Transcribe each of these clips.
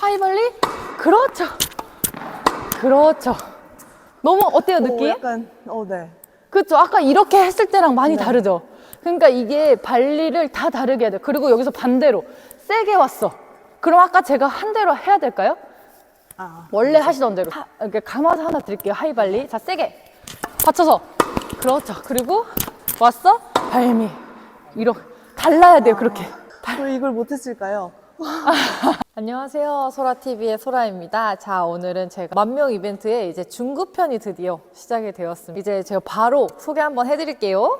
하이발리. 그렇죠. 그렇죠. 너무 어때요, 오, 느낌? 약간, 어, 네. 그렇죠. 아까 이렇게 했을 때랑 많이 네. 다르죠. 그러니까 이게 발리를 다 다르게 해야 돼. 그리고 여기서 반대로 세게 왔어. 그럼 아까 제가 한 대로 해야 될까요? 아, 원래 하시던 대로. 하, 이렇게 감아서 하나 드릴게요. 하이발리. 자, 세게. 받쳐서. 그렇죠. 그리고 왔어? 발미. 이렇게. 달라야 돼요, 그렇게. 왜 이걸 못 했을까요? 안녕하세요. 소라TV의 소라입니다. 자, 오늘은 제가 만명 이벤트의 이제 중급편이 드디어 시작이 되었습니다. 이제 제가 바로 소개 한번 해드릴게요.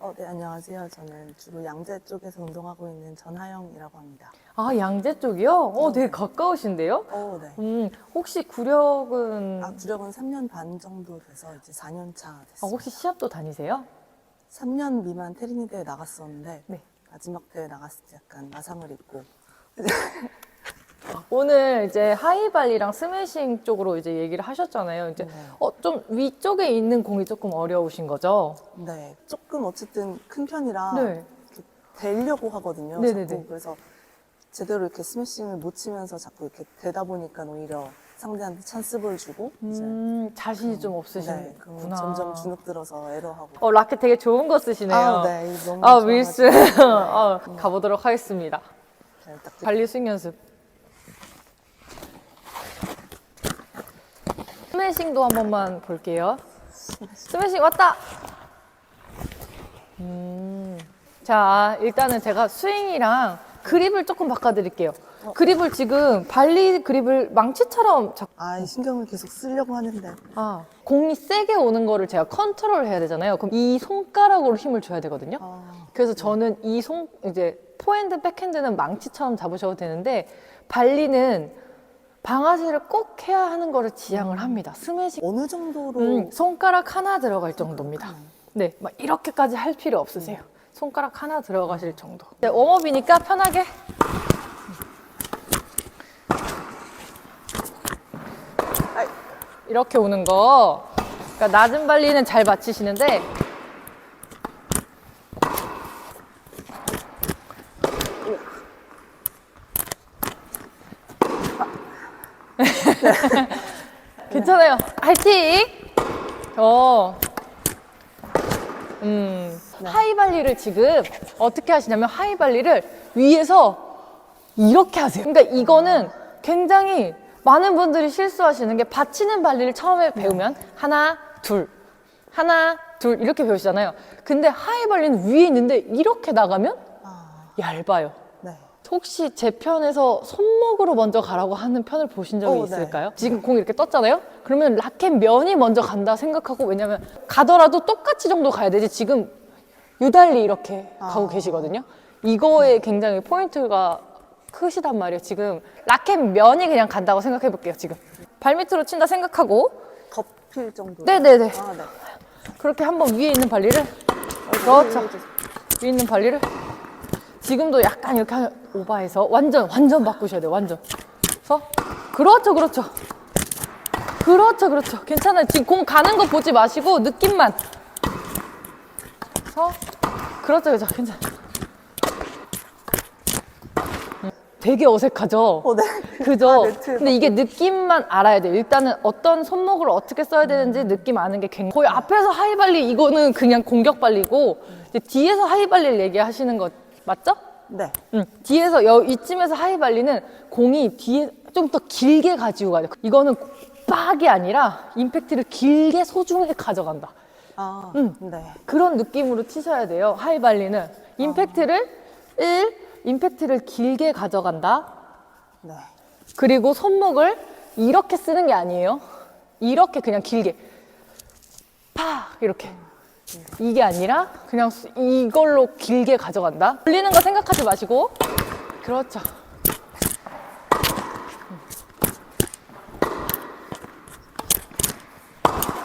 어, 네, 안녕하세요. 저는 주로 양재 쪽에서 운동하고 있는 전하영이라고 합니다. 아, 양재 쪽이요? 어, 되게 가까우신데요? 어, 네. 음, 혹시 구력은, 아, 구력은 3년 반 정도 돼서 이제 4년 차 아, 됐어요. 혹시 시합도 다니세요? 3년 미만 테리니 대회 나갔었는데 네. 마지막 대회 나갔을 때 약간 마상을 입고 오늘 이제 하이발리랑 스매싱 쪽으로 이제 얘기를 하셨잖아요. 이제 네. 어, 좀 위쪽에 있는 공이 조금 어려우신 거죠? 네, 조금 어쨌든 큰 편이라 네. 이렇게 되려고 하거든요. 네네네. 자꾸 그래서 제대로 이렇게 스매싱을 못 치면서 자꾸 이렇게 되다 보니까 오히려 상대한테 찬스볼 주고 이제 음, 자신이 좀 네, 없으시구나. 그럼 점점 주눅 들어서 에러하고. 어, 라켓 되게 좋은 거 쓰시네요. 아, 네, 이거 너무 아, 좋아가지고. 윌슨. 어, 가보도록 하겠습니다. 잘 부탁드립니다. 발리 스윙 연습. 스매싱도 한 번만 볼게요. 스매싱 왔다! 음. 자, 일단은 제가 스윙이랑 그립을 조금 바꿔드릴게요. 그립을 지금 발리 그립을 망치처럼 잡 아, 이 신경을 계속 쓰려고 하는데. 아, 공이 세게 오는 거를 제가 컨트롤 해야 되잖아요. 그럼 이 손가락으로 힘을 줘야 되거든요. 아, 그래서 저는 이 손, 이제 포핸드, 백핸드는 망치처럼 잡으셔도 되는데, 발리는 방아쇠를 꼭 해야 하는 거를 지향을 합니다. 스매싱. 어느 정도로 음, 손가락 하나 들어갈 정도입니다. 네, 막 이렇게까지 할 필요 없으세요. 손가락 하나 들어가실 정도. 네, 웜업이니까 편하게. 아이, 이렇게 오는 거. 그러니까 낮은 발리는 잘 맞히시는데 괜찮아요. 화이팅! 어. 음. 하이 발리를 지금 어떻게 하시냐면 하이 발리를 위에서 이렇게 하세요. 그러니까 이거는 굉장히 많은 분들이 실수하시는 게 받치는 발리를 처음에 배우면 하나, 둘, 하나, 둘 이렇게 배우시잖아요. 근데 하이 발리는 위에 있는데 이렇게 나가면 아, 얇아요. 네. 혹시 제 편에서 손목으로 먼저 가라고 하는 편을 보신 적이 어, 네. 있을까요? 지금 공이 이렇게 떴잖아요? 그러면 라켓 면이 먼저 간다 생각하고 왜냐면 가더라도 똑같이 정도 가야 되지 지금 유달리 이렇게 아. 가고 계시거든요. 이거에 굉장히 포인트가 크시단 말이에요. 지금 라켓 면이 그냥 간다고 생각해 볼게요. 지금 발밑으로 친다 생각하고 덮일 정도. 네네네. 아, 네. 그렇게 한번 위에 있는 발리를 어, 그렇죠. 위에 있는 발리를 지금도 약간 이렇게 하- 오버해서 완전 완전 바꾸셔야 돼요 완전 그래서 그렇죠 그렇죠 그렇죠 그렇죠 괜찮아요 지금 공 가는 거 보지 마시고 느낌만 그래서 그렇죠 그렇죠 괜찮아 음, 되게 어색하죠 어, 네. 그죠? 아, 네트 근데 이게 느낌만 알아야 돼요. 일단은 어떤 손목을 어떻게 써야 되는지 느낌 아는 게 굉장히 거의 앞에서 하이발리 이거는 그냥 공격 발리고 이제 뒤에서 하이발리를 얘기하시는 거 맞죠? 네. 응. 뒤에서 여, 이쯤에서 하이발리는 공이 뒤에 좀 더 길게 가지고 가요. 이거는 빡이 아니라 임팩트를 길게 소중하게 가져간다. 아, 음. 네. 그런 느낌으로 치셔야 돼요. 하이발리는 임팩트를 일 임팩트를 길게 가져간다. 네. 그리고 손목을 이렇게 쓰는 게 아니에요. 이렇게 그냥 길게 팍 이렇게 이게 아니라 그냥 수- 이걸로 길게 가져간다. 돌리는 거 생각하지 마시고 그렇죠.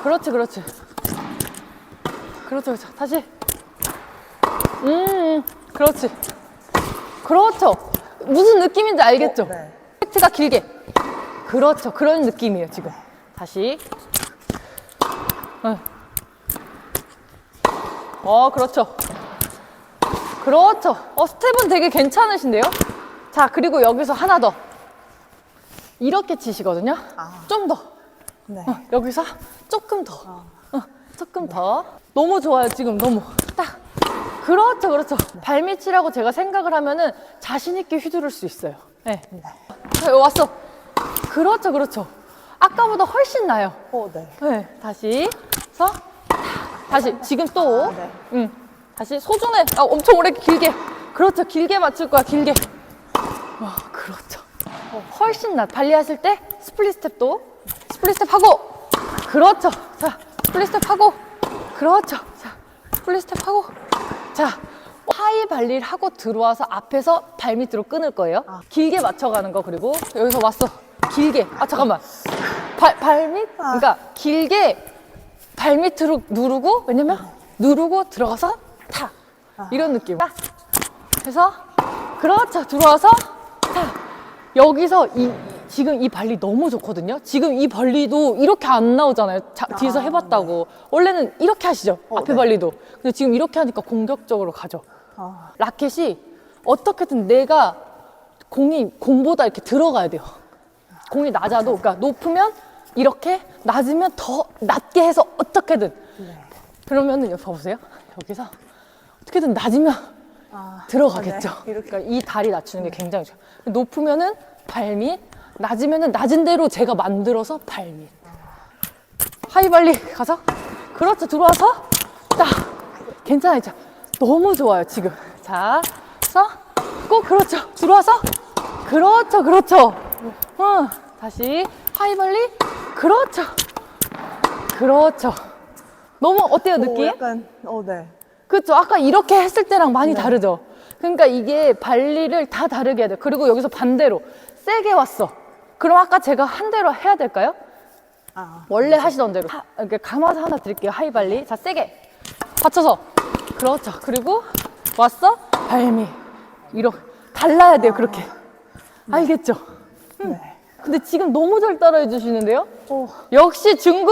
그렇지, 그렇지. 그렇죠, 그렇죠. 다시. 음, 그렇지. 그렇죠. 무슨 느낌인지 알겠죠? 네. 팩트가 길게. 그렇죠. 그런 느낌이에요, 지금. 다시. 어, 어 그렇죠. 그렇죠. 어, 스텝은 되게 괜찮으신데요? 자, 그리고 여기서 하나 더. 이렇게 치시거든요. 아. 좀 더. 네. 어, 여기서 조금 더. 어. 어, 조금 더. 너무 좋아요, 지금 너무. 딱. 그렇죠, 그렇죠. 발밑이라고 제가 생각을 하면은 자신 있게 휘두를 수 있어요. 네. 네. 자, 왔어. 그렇죠, 그렇죠. 아까보다 훨씬 나요. 오, 네. 네. 다시. 서. 다시. 지금 또. 아, 네. 응. 다시. 소중해. 아, 엄청 오래 길게. 그렇죠. 길게 맞출 거야, 길게. 와, 그렇죠. 어, 훨씬 나. 발리하실 때 스플릿 스텝도. 스플릿 스텝 하고. 그렇죠. 자, 스플릿 스텝 하고. 그렇죠. 자, 스플릿 스텝 하고. 자, 하이 발리를 하고 들어와서 앞에서 발 밑으로 끊을 거예요. 길게 맞춰가는 거 그리고 여기서 왔어. 길게. 아 잠깐만. 발 발 밑? 그러니까 길게 발 밑으로 누르고 왜냐면 누르고 들어가서 타 이런 느낌. 딱. 그래서 그렇죠. 들어와서 타. 여기서 이 지금 이 발리 너무 좋거든요. 지금 이 발리도 이렇게 안 나오잖아요. 자, 뒤에서 해봤다고. 원래는 이렇게 하시죠. 어, 앞에 네. 발리도. 근데 지금 이렇게 하니까 공격적으로 가죠. 아, 라켓이 어떻게든 내가 공이 공보다 이렇게 들어가야 돼요. 공이 낮아도 그러니까 높으면 이렇게 낮으면 더 낮게 해서 어떻게든 네. 그러면은 여기 봐보세요. 여기서 어떻게든 낮으면 아, 들어가겠죠. 아, 네. 이렇게. 그러니까 이 다리 낮추는 게 굉장히 좋아요. 높으면은 발밑, 낮으면은 낮은 대로 제가 만들어서 발밑. 하이발리 가서 그렇죠. 들어와서 딱 괜찮아요. 자, 너무 좋아요 지금. 자, 서꼭 그렇죠. 들어와서 그렇죠, 그렇죠. 어, 다시 하이발리 그렇죠, 그렇죠. 너무 어때요 오, 느낌? 약간, 어, 네. 그렇죠. 아까 이렇게 했을 때랑 많이 다르죠. 그러니까 이게 발리를 다 다르게 해야 돼요. 그리고 여기서 반대로 세게 왔어. 그럼 아까 제가 한 대로 해야 될까요? 아, 원래 하시던 대로. 하, 이렇게 감아서 하나 드릴게요. 하이발리. 자, 세게. 받쳐서. 그렇죠. 그리고 왔어. 발미. 이렇게. 달라야 돼요. 그렇게. 알겠죠? 네. 근데 지금 너무 잘 따라해 주시는데요? 오, 역시 중국!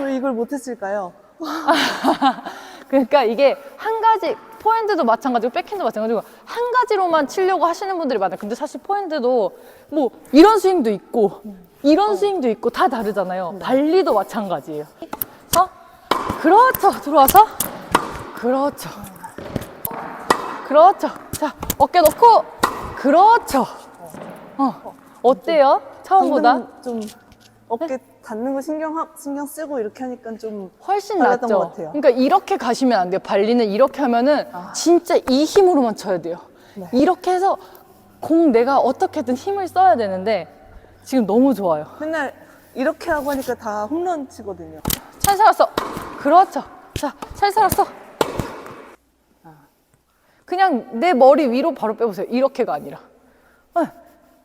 왜 이걸 못했을까요? 그러니까 이게 한 가지 포핸드도 마찬가지고 백핸도 마찬가지고 한 가지로만 치려고 하시는 분들이 많아요. 근데 사실 포핸드도 뭐 이런 스윙도 있고 이런 스윙도 있고 다 다르잖아요. 발리도 마찬가지예요. 그래서 그렇죠. 들어와서 그렇죠. 그렇죠. 자 어깨 놓고 그렇죠. 어 어때요? 처음보다 좀 어깨 닿는 거 신경, 하, 신경 쓰고 이렇게 하니까 좀 훨씬 낫죠. 것 같아요. 그러니까 이렇게 가시면 안 돼요. 발리는 이렇게 하면은 아. 진짜 이 힘으로만 쳐야 돼요. 네. 이렇게 해서 공 내가 어떻게든 힘을 써야 되는데 지금 너무 좋아요. 맨날 이렇게 하고 하니까 다 홈런 치거든요. 잘 살았어. 그렇죠. 자, 잘 살았어. 그냥 내 머리 위로 바로 빼보세요. 이렇게가 아니라. 네,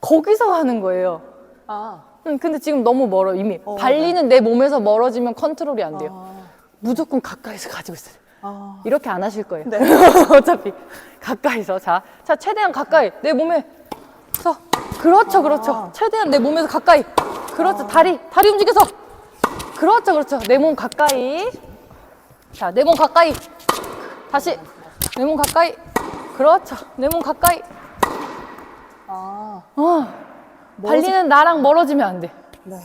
거기서 하는 거예요. 아, 응, 근데 지금 너무 멀어 이미. 어, 발리는 내 몸에서 멀어지면 컨트롤이 안 돼요. 아, 무조건 가까이서 가지고 있어요. 아. 이렇게 안 하실 거예요. 네. 어차피 가까이서 자, 자 최대한 가까이 내 몸에 서 그렇죠, 그렇죠. 아. 최대한 내 몸에서 가까이. 그렇죠, 다리 다리 움직여서. 그렇죠, 그렇죠. 내 몸 가까이. 자, 내 몸 가까이. 다시 내 몸 가까이. 그렇죠, 내 몸 가까이. 아, 어. 발리는 나랑 멀어지면 안 돼. 네.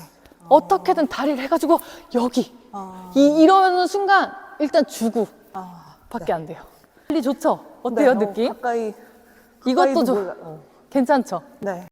어떻게든 다리를 해가지고 여기 아, 이 이러는 순간 일단 주고 아. 밖에 안 돼요. 발리 좋죠? 어때요 네, 어, 느낌? 가까이. 이것도 가까이도 좋 어. 괜찮죠? 네.